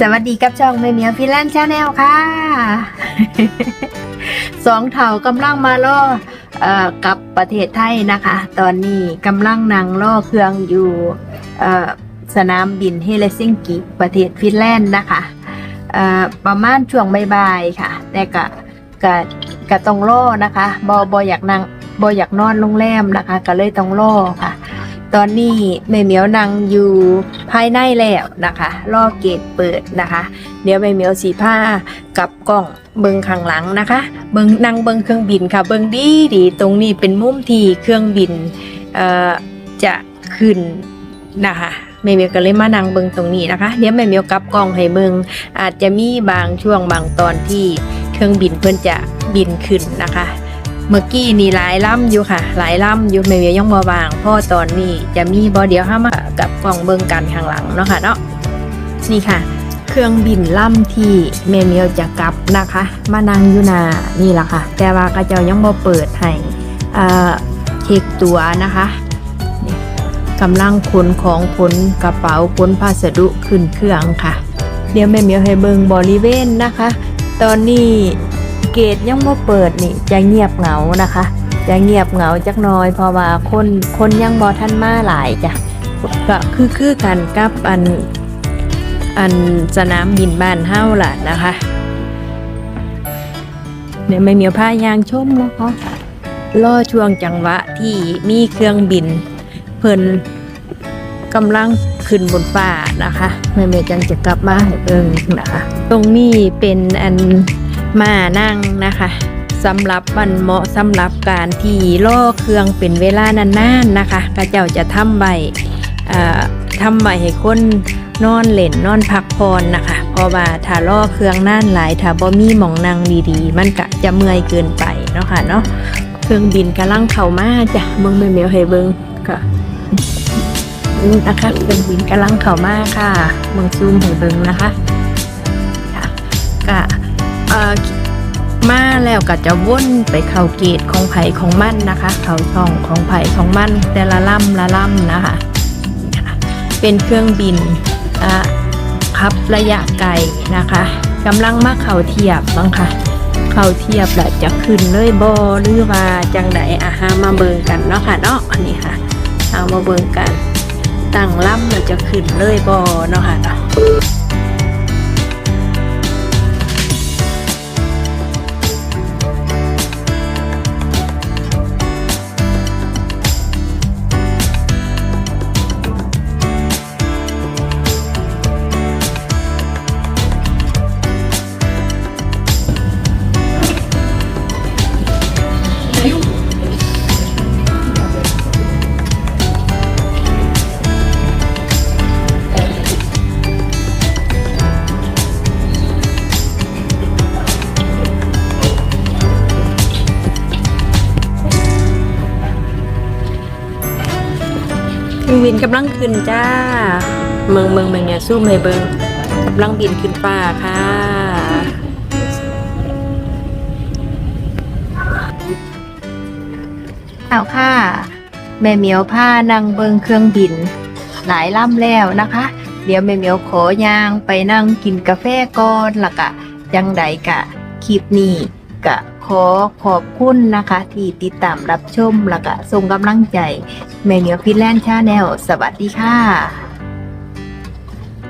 สวัสดีกับช่องแม่เหมียวฟินแลนด์ชาแนลค่ะ สองเถากำลังมาล่อกับประเทศไทยนะคะ ตอนนี้กำลังนั่งล่อเครื่องอยู่สนามบินเฮเลซิงกิประเทศฟินแลนด์นะคะประมาณช่วงบ่ายๆค่ะ แต่กะกะกะต้องล่อนะคะบอบออยากนั่งบออยากนอนโรงแรมนะคะ ก็เลยต้องล่อค่ะ ตอนนี้แม่เหมียวนั่งอยู่ภายในแล้วนะคะล่อเกตเปิดนะคะ เดี๋ยวแม่เหมียวสีผ้ากับกล้องเบิงข้างหลังนะคะ เบิงนั่งเบิงเครื่องบินค่ะ เบิงดีดีตรงนี้เป็นมุมที่เครื่องบินจะขึ้นนะคะแม่เหมียวก็เลยมานั่งเบิงตรงนี้นะคะเดี๋ยวแม่เหมียวกลับกล้องให้เบิงอาจจะมีบางช่วงบางตอนที่เครื่องบินเพื่อนจะบินขึ้นนะคะ เมื่อกี้นี่หลายล่ำอยู่ค่ะ หลายล่ำอยู่แม่เหมียยังบ่บางพราะตอนนี้จะมีบ่เดียวห้ามากับกล้องเบิงกันข้างหลังเนาะค่ะเนาะนี่ค่ะ เครื่องบินล่ำที่แม่เมียวจะกลับนะคะ มานั่งอยู่นานี่แหละค่ะ แต่ว่าก็เจ้ายังบ่เปิดให้เอ่อเช็คตัวนะคะกำลังขนของขนกระเป๋าขนพัสดุขึ้นเครื่องค่ะ เดี๋ยวแม่เมียวให้เบิงบริเวณนะคะ ตอนนี้ เกตยังบ่เปิดนี่จะเงียบเหงานะคะ จะเงียบเหงาจักน้อยเพราะว่าคนคนยังบ่ทันมาหลายจ้ะก็คือคือกันกับอันอันสนามบินบ้านเฮาล่ะนะคะเนี่ยไม่มีผ้ายางชมนะคะล่อช่วงจังหวะที่มีเครื่องบิน เพิ่นกำลังขึ้นบนฟ้านะคะแม่เมจังจะกลับมาให้เบิ่งนะคะ ตรงนี้เป็นอัน มานั่งนะคะสำหรับมันเหมาะสำหรับการที่ล่อเครื่องเป็นเวลานานๆนนะคะกระเจ้าจะทำใบอ่าทำใบให้คนนอนเล่นนอนพักผ่อนนะคะ เพราะว่าถ้าล่อเครื่องน่านหลายถ้าบ่มีหมองนั่งดีๆ มันก็จะเมื่อยเกินไปเนาะค่ะเนาะเครื่องบินกำลังเข้ามาจ้ะเบิ่งแม่เมียวให้เบิงค่ะนะคะเครื่องบินกำลังเข้ามาค่ะเมืองซูมให้เบิงนะคะค่ะก็ มาแล้วก็จะวนไปเข้าเกตของไผ่ของมันนะคะ เข้าช่องของไผ่ของมันแต่ละล่ำละล่ำนะคะ เป็นเครื่องบินขับระยะไกลนะคะกำลังมาเข้าเทียบบ้างค่ะ เข้าเทียบแล้วจะขึ้นเลยบอหรือว่าจังไดอาหามาเบิงกันเนาะค่ะเนาะอันนี้ค่ะเอามาเบิงกันตั้งล่ำเราจะขึ้นเลยบอเนาะค่ะเนาะ บินกำลังขึ้นจ้า เมืองเมืองเมืองเนี่ยสู้ไม่เบิงกำลังบินขึ้นฟ้าค่ะ เอาค่ะ แม่เหมียวผ้านั่งเบิงเครื่องบิน หลายลำแล้วนะคะ เดี๋ยวแม่เหมียวขอย่างไปนั่งกินกาแฟก่อนละกะจังใดกะคลิปนี้กะ ขอขอบคุณนะคะ ที่ติดตามรับชมและก็ส่งกำลังใจแม่เหมียวฟินแลนด์ชาแนลสวัสดีค่ะ